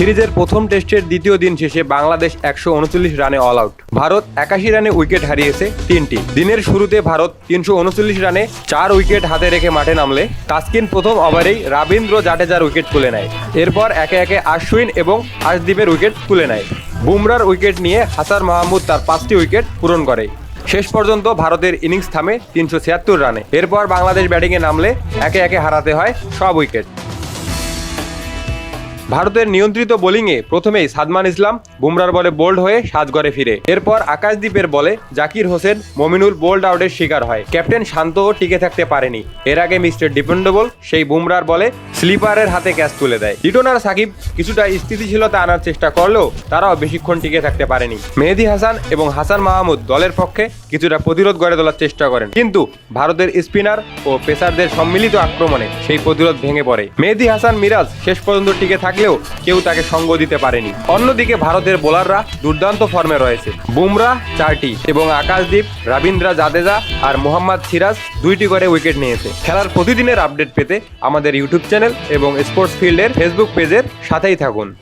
সিরিজের প্রথম টেস্টের দ্বিতীয় দিন শেষে বাংলাদেশ একশো উনচল্লিশ রানে অল আউট ভারত একাশি রানে উইকেট হারিয়েছে তিনটি। দিনের শুরুতে ভারত তিনশো উনচল্লিশ রানে চার উইকেট হাতে রেখে মাঠে নামলে তাসকিন প্রথম ওভারেই রাবীন্দ্র জাডেজার উইকেট তুলে নেয়। এরপর একে একে আশ্বিন এবং আশদীপের উইকেট তুলে নেয়। বুমরার উইকেট নিয়ে হাসান মাহমুদ তার পাঁচটি উইকেট পূরণ করে। শেষ পর্যন্ত ভারতের ইনিংস থামে তিনশো ছিয়াত্তর রানে। এরপর বাংলাদেশ ব্যাটিংয়ে নামলে একে একে হারাতে হয় সব উইকেট ভারতের নিয়ন্ত্রিত বোলিংয়ে প্রথমেই সাদমান ইসলাম বুমরার বলে বোল্ড হয়ে সাজগড়ে ফিরে। এরপর আকাশদ্বীপের বলে জাকির হোসেন মমিনুল বোল্ড আউটের শিকার হয়। ক্যাপ্টেন শান্তও টিকে থাকতে পারেনি। এর আগে মিস্টার ডিপেন্ডেবল সেই বুমরার বলে স্লিপারের হাতে ক্যাচ তুলে দেয়। লিটনার সাকিব কিছুটা স্থিতিশীলতা আনার চেষ্টা করলেও তারাও বেশিক্ষণ টিকে থাকতে পারেনি। মেহেদি হাসান এবং হাসান মাহমুদ দলের পক্ষে কিছুটা প্রতিরোধ গড়ে তোলার চেষ্টা করেন। কিন্তু ভারতের স্পিনার ও পেসারদের সম্মিলিত আক্রমণে সেই প্রতিরোধ ভেঙে পড়ে। মেহেদি হাসান মিরাজ শেষ পর্যন্ত টিকে থাকলেও কেউ তাকে সঙ্গ দিতে পারেনি। অন্যদিকে ভারতের বোলাররা দুর্দান্ত ফর্মে রয়েছে। বুমরা, চারটি এবং আকাশদ্বীপ রবীন্দ্রা জাদেজা আর মোহাম্মদ সিরাজ দুইটি করে উইকেট নিয়েছে। খেলার প্রতিদিনের আপডেট পেতে আমাদের ইউটিউব চ্যানেল এবং স্পোর্টস ফিল্ডের ফেসবুক পেজের সাথেই থাকুন।